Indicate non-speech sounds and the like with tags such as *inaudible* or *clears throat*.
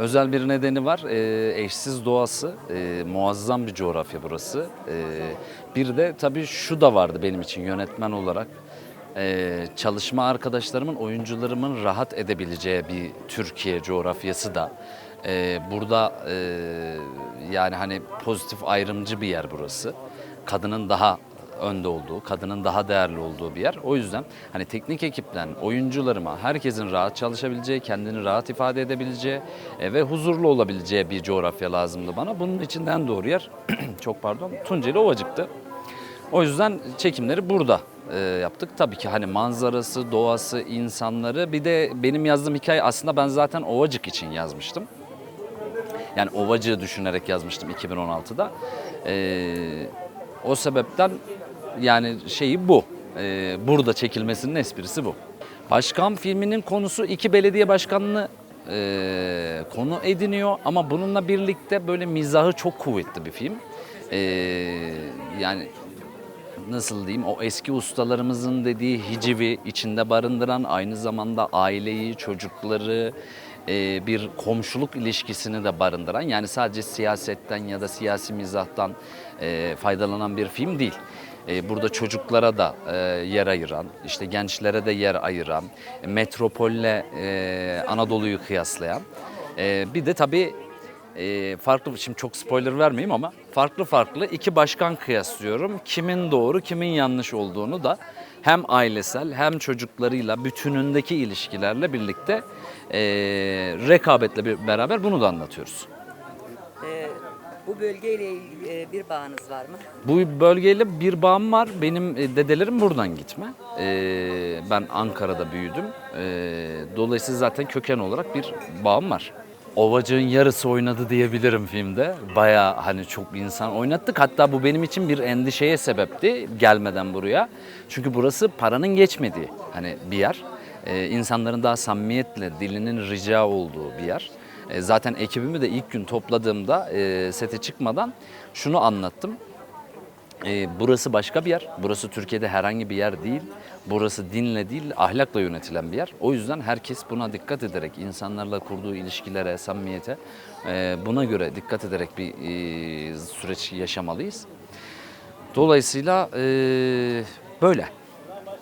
Özel bir nedeni var. Ee, eşsiz doğası, e, muazzam bir coğrafya burası. Ee, bir de tabii şu da vardı benim için yönetmen olarak. Ee, çalışma arkadaşlarımın, oyuncularımın rahat edebileceği bir Türkiye coğrafyası da. Ee, burada e, yani hani pozitif ayrımcı bir yer burası. Kadının daha önde olduğu, kadının daha değerli olduğu bir yer. O yüzden hani teknik ekipten oyuncularıma herkesin rahat çalışabileceği, kendini rahat ifade edebileceği e, ve huzurlu olabileceği bir coğrafya lazımdı bana. Bunun içinden doğru yer, *clears throat* çok pardon, Tunceli Ovacık'tı. O yüzden çekimleri burada e, yaptık. Tabii ki hani manzarası, doğası, insanları bir de benim yazdığım hikaye aslında ben zaten Ovacık için yazmıştım. Yani Ovacık'ı düşünerek yazmıştım 2016'da. Ee, o sebepten yani şeyi bu. Ee, burada çekilmesinin esprisi bu. Başkan filminin konusu iki belediye başkanını e, konu ediniyor ama bununla birlikte böyle mizahı çok kuvvetli bir film. Ee, yani nasıl diyeyim o eski ustalarımızın dediği hicivi içinde barındıran aynı zamanda aileyi, çocukları, e, bir komşuluk ilişkisini de barındıran yani sadece siyasetten ya da siyasi mizahtan e, faydalanan bir film değil. E, Burada çocuklara da e, yer ayıran, işte gençlere de yer ayıran, metropolle e, Anadolu'yu kıyaslayan. E, Bir de tabii farklı, şimdi çok spoiler vermeyeyim ama farklı farklı iki başkan kıyaslıyorum. Kimin doğru, kimin yanlış olduğunu da hem ailesel hem çocuklarıyla bütünündeki ilişkilerle birlikte rekabetle beraber bunu da anlatıyoruz. Ee, bu bölgeyle e, bir bağınız var mı? Bu bölgeyle bir bağım var. Benim e, dedelerim buradan gitme. E, ben Ankara'da büyüdüm. Dolayısıyla zaten köken olarak bir bağım var. Ovacığın yarısı oynadı diyebilirim filmde. Bayağı hani çok insan oynattık. Hatta bu benim için bir endişeye sebepti gelmeden buraya. Çünkü burası paranın geçmediği hani bir yer. E, insanların daha samimiyetle dilinin rica olduğu bir yer. E, zaten ekibimi de ilk gün topladığımda e, sete çıkmadan şunu anlattım. E, burası başka bir yer. Burası Türkiye'de herhangi bir yer değil. Burası dinle değil, ahlakla yönetilen bir yer. O yüzden herkes buna dikkat ederek, insanlarla kurduğu ilişkilere, samimiyete e, buna göre dikkat ederek bir e, süreç yaşamalıyız. Dolayısıyla e, böyle.